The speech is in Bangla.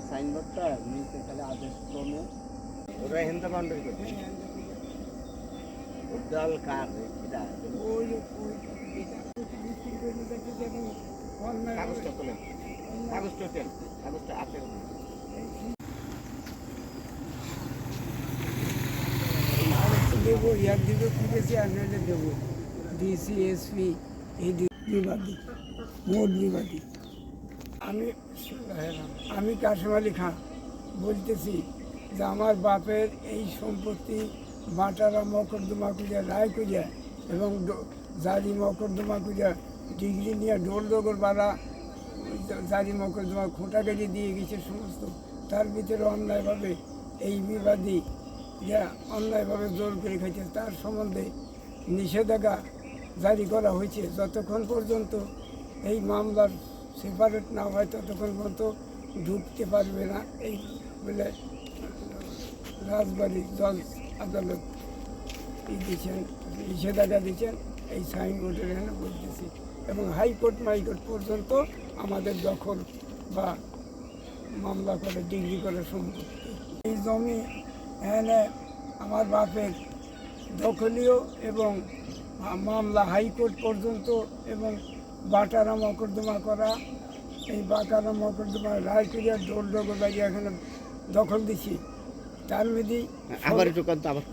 এই সাইনবোর্ডটা নিচে খালি আদেশ ক্রমে। ওরা হিন্দু বাউন্ডারি করছে। উদ্দাল কার এটা? ওই কাগজটা তোলেন। কাগজটা ওঠেন কাগজটা হাতে দেবো ইয়ার দিবে খুঁজেছি আর নইলে দেবো। ডিসি এসপি এই বিবাদী মোট বিবাদী আমি আমি কাশিম আলী খান বলতেছি যে আমার বাপের এই সম্পত্তি বাটারা মকদ্দমা করিয়া রায় করিয়া এবং জারি মকদ্দমা করিয়া ডিগ্রি নিয়ে ডোল ডগর বাড়া জারি মকদ্দমা খোঁটা কেটে দিয়ে গেছে সমস্ত। তার ভিতরে অন্যায়ভাবে এই বিবাদী যা অন্যায়ভাবে জোর করে খাইছে, তার সম্বন্ধে নিষেধাজ্ঞা জারি করা হয়েছে। যতক্ষণ পর্যন্ত এই মামলার সেপারেট না হয় ততক্ষণ পর্যন্ত ঢুকতে পারবে না। এই বলে রাজবাড়ি জজ আদালত দিয়েছেন, নিষেধাজ্ঞা দিয়েছেন, এই সাইনবোর্ডের এখানে বলতেছি। এবং হাইকোর্ট মাইকোর্ট পর্যন্ত আমাদের দখল বা মামলা করে, ডিগ্রি করে সম্পত্তি। এই জমি এখানে আমার বাপের দখলীয় এবং মামলা হাইকোর্ট পর্যন্ত এবং বাটারা মকদ্দমা করা, এই বাটারা মকদ্দমা করিয়া ডোল ডগর এখানে দখল দিছি। তার মধ্যে আবার একটু আবার